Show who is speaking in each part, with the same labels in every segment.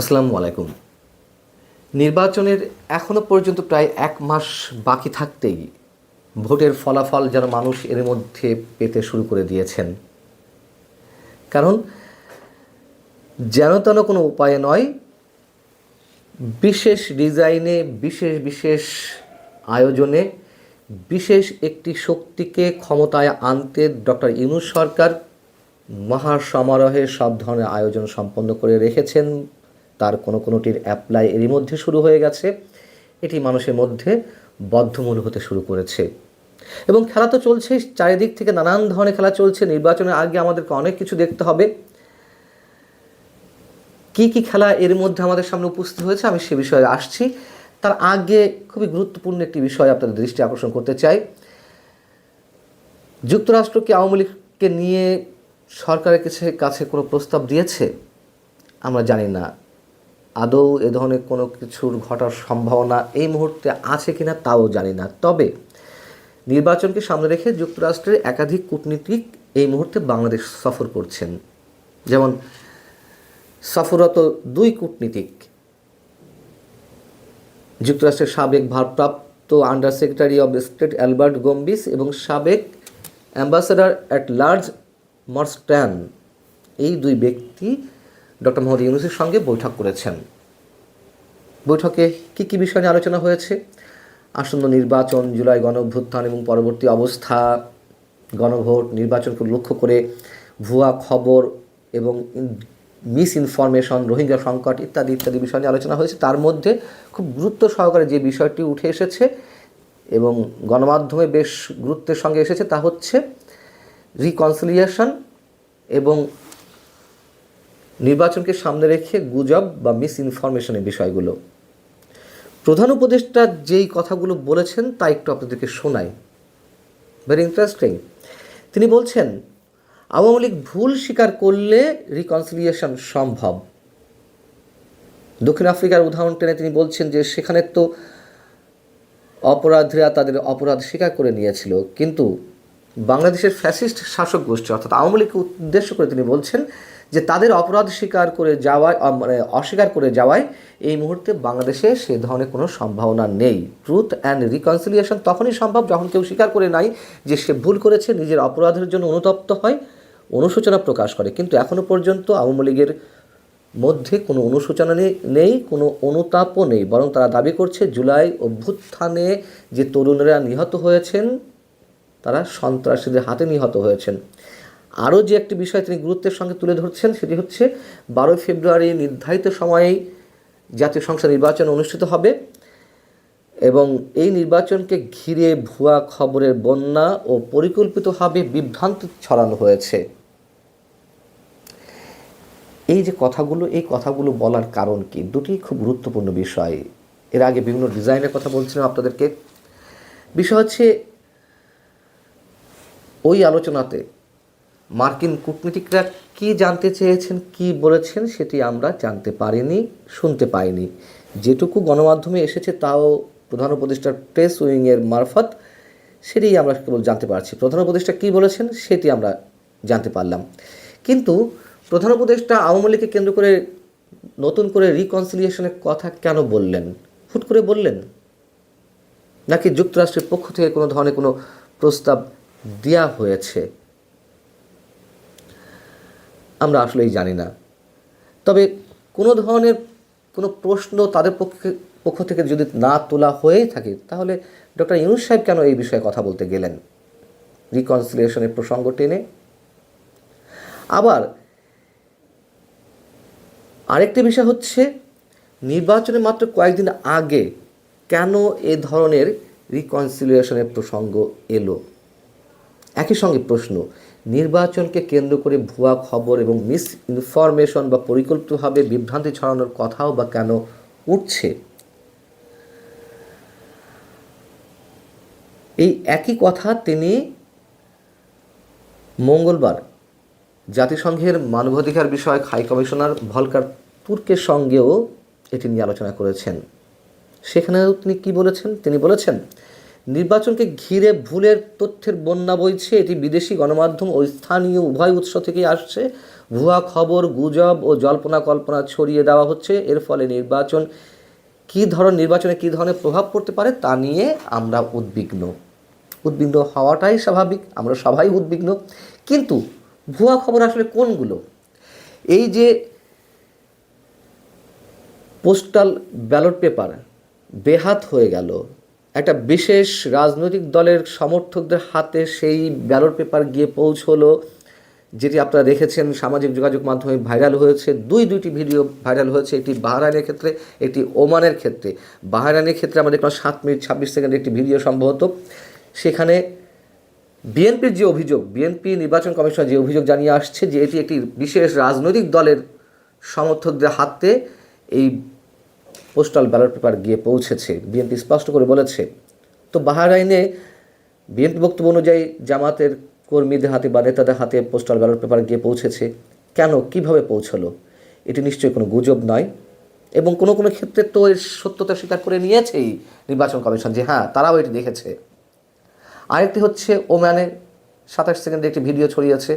Speaker 1: আসসালামু আলাইকুম। নির্বাচনের এখনও পর্যন্ত প্রায় এক মাস বাকি থাকতেই ভোটের ফলাফল যেন মানুষ এর মধ্যে পেতে শুরু করে দিয়েছেন। কারণ যেন তেন কোনো উপায়ে নয়, বিশেষ ডিজাইনে, বিশেষ বিশেষ আয়োজনে, বিশেষ একটি শক্তিকে ক্ষমতায় আনতে ডক্টর ইউনুস সরকার মহা সমারোহে সব ধরনের আয়োজন সম্পন্ন করে রেখেছেন। তার কোনো কোনোটির অ্যাপ্লাই এরই মধ্যে শুরু হয়ে গেছে। এটি মানুষের মধ্যে বদ্ধমূল হতে শুরু করেছে। এবং খেলা তো চলছেই চারিদিক থেকে নানান ধরনের খেলা চলছে। নির্বাচনের আগে আমাদেরকে অনেক কিছু দেখতে হবে। কি কি খেলা এর মধ্যে আমাদের সামনে উপস্থিত হয়েছে আমি সে বিষয়ে আসছি। তার আগে খুবই গুরুত্বপূর্ণ একটি বিষয় আপনাদের দৃষ্টি আকর্ষণ করতে চাই। যুক্তরাষ্ট্র কি আওয়ামী লীগকে নিয়ে সরকারের কাছে কাছে কোনো প্রস্তাব দিয়েছে? আমরা জানি না। আদৌ এ ধরনের কোনো কিছুর ঘটার সম্ভাবনা এই মুহূর্তে আছে কিনা তাও জানি না। তবে নির্বাচনকে সামনে রেখে যুক্তরাষ্ট্রের একাধিক কূটনীতিক এই মুহূর্তে বাংলাদেশ সফর করছেন। যেমন সফররত দুই কূটনীতিক, যুক্তরাষ্ট্রের সাবেক ভারপ্রাপ্ত under secretary of state Albert Gombis এবং সাবেক অ্যাম্বাসেডার অ্যাট লার্জ মর্স্ট্যান। এই দুই ব্যক্তি ডক্টর মোহাম্মদ ইউনুসের সঙ্গে বৈঠক করেছেন। বৈঠকে কী কী বিষয় নিয়ে আলোচনা হয়েছে? আসন্ন নির্বাচন, জুলাই গণ অভ্যুত্থান এবং পরবর্তী অবস্থা, গণভোট, নির্বাচনকে লক্ষ্য করে ভুয়া খবর এবং মিস ইনফরমেশন রোহিঙ্গা সংকট ইত্যাদি ইত্যাদি বিষয় নিয়ে আলোচনা হয়েছে। তার মধ্যে খুব গুরুত্ব সহকারে যে বিষয়টি উঠে এসেছে এবং গণমাধ্যমে বেশ গুরুত্বের সঙ্গে এসেছে তা হচ্ছে রিকনসিলিয়েশন এবং নির্বাচনকে সামনে রেখে গুজব বা মিস ইনফরমেশনের বিষয়গুলো। প্রধান উপদেষ্টা যেই কথাগুলো বলেছেন তা একটু আপনাদেরকে শোনাই। ভেরি ইন্টারেস্টিং তিনি বলছেন, আওয়ামী লীগ ভুল স্বীকার করলে রিকনসিলিয়েশন সম্ভব। দক্ষিণ আফ্রিকার উদাহরণ টেনে তিনি বলছেন যে, সেখানে তো অপরাধীরা তাদের অপরাধ স্বীকার করে নিয়েছিল, কিন্তু বাংলাদেশের ফ্যাসিস্ট শাসক গোষ্ঠী অর্থাৎ আওয়ামী লীগকে উদ্দেশ্য করে তিনি বলছেন যে তাদের অপরাধ স্বীকার করে যাওয়ায় মানে অস্বীকার করে যাওয়ায় এই মুহূর্তে বাংলাদেশে সে ধরনের কোনো সম্ভাবনা নেই। ট্রুথ অ্যান্ড রিকনসিলিয়েশন তখনই সম্ভব যখন কেউ স্বীকার করে নাই যে সে ভুল করেছে, নিজের অপরাধের জন্য অনুতপ্ত হয়, অনুশোচনা প্রকাশ করে। কিন্তু এখনও পর্যন্ত আওয়ামী লীগের মধ্যে কোনো অনুশোচনা নেই- কোনো অনুতাপও নেই। বরং তারা দাবি করছে, জুলাই অভ্যুত্থানে যে তরুণরা নিহত হয়েছেন, তারা সন্ত্রাসীদের হাতে নিহত হয়েছেন। আরও যে একটি বিষয় তিনি গুরুত্বের সঙ্গে তুলে ধরছেন সেটি হচ্ছে বারোই ফেব্রুয়ারি নির্ধারিত সময়েই জাতীয় সংসদ নির্বাচন অনুষ্ঠিত হবে এবং এই নির্বাচনকে ঘিরে ভুয়া খবরের বন্যা ও পরিকল্পিতভাবে বিভ্রান্ত ছড়ানো হয়েছে। এই যে কথাগুলো, এই কথাগুলো বলার কারণ কি? দুটি খুব গুরুত্বপূর্ণ বিষয়। এর আগে বিভিন্ন ডিজাইনের কথা বলছিলাম আপনাদেরকে। বিষয় হচ্ছে, ওই আলোচনাতে মার্কিন কূটনীতিকরা কি জানতে চেয়েছেন, কি বলেছেন সেটি আমরা জানতে পারিনি, শুনতে পাইনি। যেটুকু গণমাধ্যমে এসেছে তাও প্রধান উপদেষ্টার প্রেস উইংয়ের মারফত, সেটাই আমরা কেবল জানতে পারছি। প্রধান উপদেষ্টা কী বলেছেন সেটি আমরা জানতে পারলাম। কিন্তু প্রধান উপদেষ্টা আওয়ামী লীগকে কেন্দ্র করে নতুন করে রিকনসিলিয়েশনের কথা কেন বললেন? হুট করে বললেন? নাকি যুক্তরাষ্ট্রের পক্ষ থেকে কোনো ধরনের কোনো প্রস্তাব দেওয়া হয়েছে? আমরা আসলেই জানি না। তবে কোনো ধরনের কোনো প্রশ্ন তাদের পক্ষে পক্ষ থেকে যদি না তোলা হয়েই থাকে, তাহলে ডক্টর ইউনুস সাহেব কেন এই বিষয়ে কথা বলতে গেলেন? রিকনসিলিয়েশনের প্রসঙ্গ টেনে। আবার আরেকটি বিষয় হচ্ছে নির্বাচনের মাত্র কয়েকদিন আগে কেন এ ধরনের রিকনসিলিয়েশনের প্রসঙ্গ এলো? একই সঙ্গে প্রশ্ন নির্বাচনকে কেন্দ্র করে ভুয়া খবর এবং মিস ইনফরমেশন বা পরিকল্পিতভাবে বিভ্রান্তি ছড়ানোর কথাও বা কেন উঠছে? এই একই কথা তিনি মঙ্গলবার জাতিসংঘের মানবাধিকার বিষয়ক হাই কমিশনার ভলকার তুর্কের সঙ্গেও এটি নিয়ে আলোচনা করেছেন। সেখানেও তিনি কি বলেছেন? তিনি বলেছেন নির্বাচনকে ঘিরে ভুলের তথ্যের বন্যা বইছে। এটি বিদেশি গণমাধ্যম ও স্থানীয় উভয় উৎস থেকেই আসছে। ভুয়া খবর, গুজব ও জল্পনা কল্পনা ছড়িয়ে দেওয়া হচ্ছে। এর ফলে নির্বাচন কী ধরন, নির্বাচনে কী ধরনের প্রভাব পড়তে পারে তা নিয়ে আমরা উদ্বিগ্ন। উদ্বিগ্ন হওয়াটাই স্বাভাবিক, আমরা সবাই উদ্বিগ্ন। কিন্তু ভুয়া খবর আসলে কোনগুলো? এই যে পোস্টাল ব্যালট পেপার বেহাত হয়ে গেল একটা বিশেষ রাজনৈতিক দলের সমর্থকদের হাতে সেই ব্যালট পেপার গিয়ে পৌঁছলো, যেটি আপনারা দেখেছেন সামাজিক যোগাযোগ মাধ্যমে ভাইরাল হয়েছে। দুই, দুইটি ভিডিও ভাইরাল হয়েছে, একটি বাহরাইনের ক্ষেত্রে, একটি ওমানের ক্ষেত্রে। বাহরাইনের ক্ষেত্রে আমাদের দেখলাম সাত মিনিট, ছাব্বিশ সেকেন্ডের একটি ভিডিও সম্ভবত। সেখানে বিএনপির যে অভিযোগ, বিএনপি নির্বাচন কমিশন যে অভিযোগ জানিয়ে আসছে যে এটি একটি বিশেষ রাজনৈতিক দলের সমর্থকদের হাতে এই পোস্টাল ব্যালট পেপার গিয়ে পৌঁছেছে। বিএনপি স্পষ্ট করে বলেছে, তো বাহারাইনে বিএনপি বক্তব্য অনুযায়ী জামাতের কর্মীদের হাতে বা নেতাদের হাতে পোস্টাল ব্যালট পেপার গিয়ে পৌঁছেছে। কেন? কীভাবে পৌঁছলো? এটি নিশ্চয়ই কোনো গুজব নয়। এবং কোনো কোনো ক্ষেত্রে তো এর সত্যতা স্বীকার করে নিয়েছেই নির্বাচন কমিশন যে হ্যাঁ তারাও এটি দেখেছে। আরেকটি হচ্ছে ওম্যানে সাতাশ সেকেন্ডে একটি ভিডিও ছড়িয়েছে।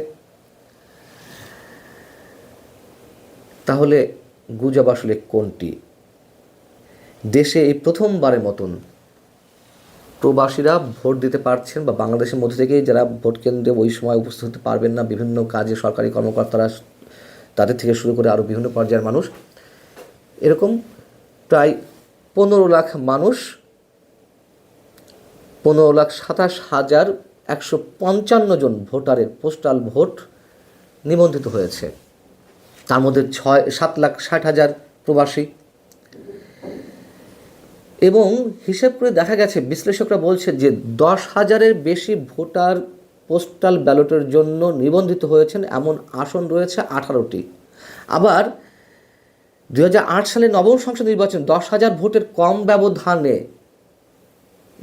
Speaker 1: তাহলে গুজব আসলে কোনটি? দেশে এই প্রথমবারের মতন প্রবাসীরা ভোট দিতে পারছেন বা বাংলাদেশের মধ্যে থেকেই যারা ভোট কেন্দ্রে ওই সময় উপস্থিত হতে পারবেন না, বিভিন্ন কাজে সরকারি কর্মকর্তারা তাদের থেকে শুরু করে আরও বিভিন্ন পর্যায়ের মানুষ। এরকম প্রায় পনেরো লাখ মানুষ, পনেরো লাখ সাতাশ হাজার একশো পঞ্চান্ন জন ভোটারের পোস্টাল ভোট নিবন্ধিত হয়েছে। তার মধ্যে ছয়, সাত লাখ ষাট হাজার প্রবাসী এবং হিসেব করে দেখা গেছে, বিশ্লেষকরা বলছে যে দশ হাজারের বেশি ভোটার পোস্টাল ব্যালটের জন্য নিবন্ধিত হয়েছেন, এমন আসন রয়েছে আঠারোটি। আবার দু হাজার আট সালে নবম সংসদ নির্বাচন, দশ হাজার ভোটের কম ব্যবধানে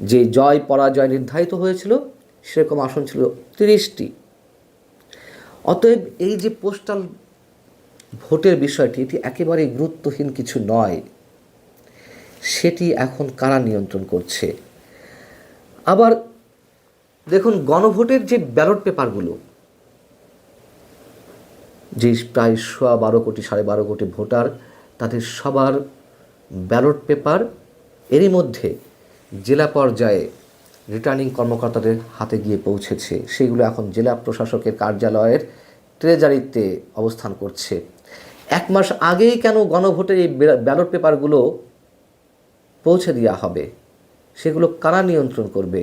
Speaker 1: যে জয় পরাজয় নির্ধারিত হয়েছিল, সেরকম আসন ছিল তিরিশটি। অতএব এই যে পোস্টাল ভোটের বিষয়টি, এটি একেবারেই গুরুত্বহীন কিছু নয়। সেটি এখন কারা নিয়ন্ত্রণ করছে? আবার দেখুন, গণভোটের যে ব্যালট পেপারগুলো, যে প্রায় সোয়া বারো কোটি, সাড়ে বারো কোটি ভোটার, তাদের সবার ব্যালট পেপার, এরই মধ্যে জেলা পর্যায়ে রিটার্নিং কর্মকর্তাদের হাতে গিয়ে পৌঁছেছে। সেগুলো এখন জেলা প্রশাসকের কার্যালয়ের ট্রেজারিতে অবস্থান করছে। এক মাস আগেই কেন গণভোটের এই ব্যালট পেপারগুলো পৌঁছে দেওয়া হবে। সেগুলো কারা নিয়ন্ত্রণ করবে?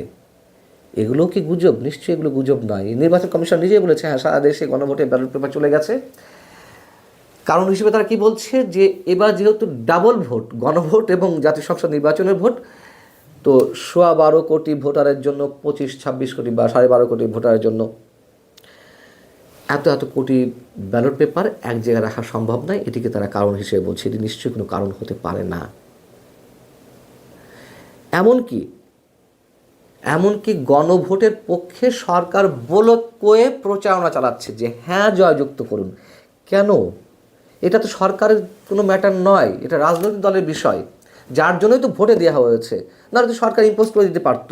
Speaker 1: এগুলো কি গুজব? নিশ্চয়ই এগুলো গুজব নয়। নির্বাচন কমিশন নিজেই বলেছে হ্যাঁ সারা দেশে গণভোটে ব্যালট পেপার চলে গেছে। কারণ হিসেবে তারা কি বলছে? যে এবার যেহেতু ডাবল ভোট, গণভোট এবং জাতীয় সংসদ নির্বাচনের ভোট, তো সোয়া বারো কোটি ভোটারের জন্য পঁচিশ, ছাব্বিশ কোটি বা সাড়ে বারো কোটি ভোটারের জন্য এত এত কোটি ব্যালট পেপার এক জায়গায় রাখা সম্ভব নয়। এটিকে তারা কারণ হিসেবে বলছে। এটি নিশ্চয়ই কোনো কারণ হতে পারে না। এমনকি এমনকি গণভোটের পক্ষে সরকার বলক কয়ে প্রচারণা চালাচ্ছে যে হ্যাঁ জয়যুক্ত করুন। কেন? এটা তো সরকারের কোনো ম্যাটার নয়, এটা রাজনৈতিক দলের বিষয়। যার জন্যই তো ভোটে দেওয়া হয়েছে, নাহলে তো সরকার ইম্পোজ করে দিতে পারত।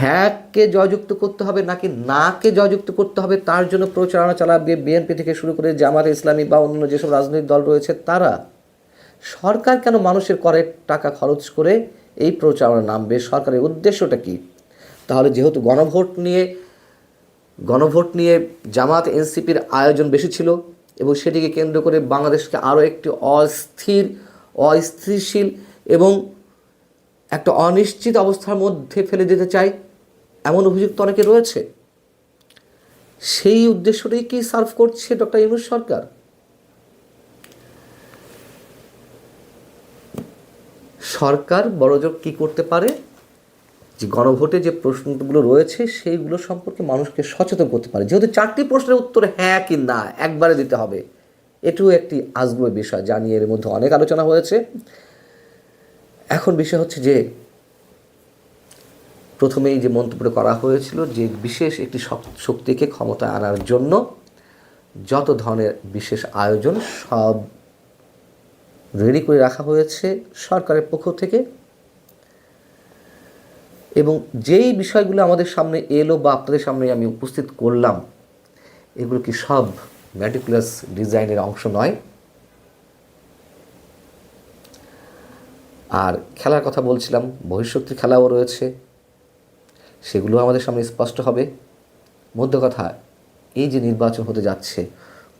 Speaker 1: হ্যাঁকে জয়যুক্ত করতে হবে, নাকি নাকে জয়যুক্ত করতে হবে, তার জন্য প্রচারণা চালাবে, বিএনপি থেকে শুরু করে জামাত ইসলামী বা অন্য যেসব রাজনৈতিক দল রয়েছে, তারা। সরকার কেন মানুষের করের টাকা খরচ করে এই প্রচারণা নামবে? সরকারের উদ্দেশ্যটা কি? তাহলে যেহেতু গণভোট নিয়ে গণভোট নিয়ে জামাত এনসিপির আয়োজন বেশি ছিল এবং সেটিকে কেন্দ্র করে বাংলাদেশকে আরও একটি অস্থির, অস্থিতিশীল এবং একটা অনিশ্চিত অবস্থার মধ্যে ফেলে দিতে চাই এমন অভিযুক্ত অনেকে রয়েছে। সেই উদ্দেশ্যটাই কি সার্ভ করছে ডক্টর ইউনুস সরকার? সরকার বড়জোর কী করতে পারে? যে গণভোটে যে প্রশ্নগুলো রয়েছে, সেইগুলো সম্পর্কে মানুষকে সচেতন করতে পারে। যেহেতু চারটি প্রশ্নের উত্তর হ্যাঁ কি না, একবারে দিতে হবে। এটিও একটি আজগুলো বিষয় যা নিয়ে এর মধ্যে অনেক আলোচনা হয়েছে। এখন বিষয় হচ্ছে যে, প্রথমেই যে মন্তব্য করা হয়েছিল যে বিশেষ একটি শক্তিকে ক্ষমতা আনার জন্য যত ধরনের বিশেষ আয়োজন সব রেডি করে রাখা হয়েছে সরকারের পক্ষ থেকে। এবং যেই বিষয়গুলো আমাদের সামনে এলো বা আপনাদের সামনে আমি উপস্থিত করলাম, এগুলো কি সব ম্যাটিকুলাস ডিজাইনের অংশ নয়। আর খেলার কথা বলছিলাম বহিঃশক্তির খেলাও রয়েছে সেগুলো আমাদের সামনে স্পষ্ট হবে। মধ্য কথা, এই যে নির্বাচন হতে যাচ্ছে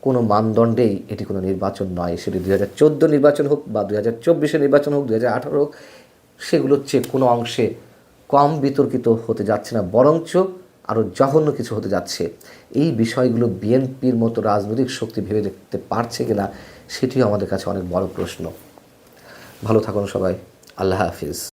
Speaker 1: কোনো মানদণ্ডেই এটি কোনো নির্বাচন নয়। সেটি দু হাজার চোদ্দ নির্বাচন হোক বা দু হাজার চব্বিশে নির্বাচন হোক দু হাজার আঠারো হোক সেগুলোর চেয়ে কোনো অংশে কম বিতর্কিত হতে যাচ্ছে না, বরঞ্চ আরও জঘন্য কিছু হতে যাচ্ছে। এই বিষয়গুলো বিএনপির মতো রাজনৈতিক শক্তি ভেবে দেখতে পারছে কিনা সেটিও আমাদের কাছে অনেক বড় প্রশ্ন। ভালো থাকুন সবাই। আল্লাহ হাফিজ।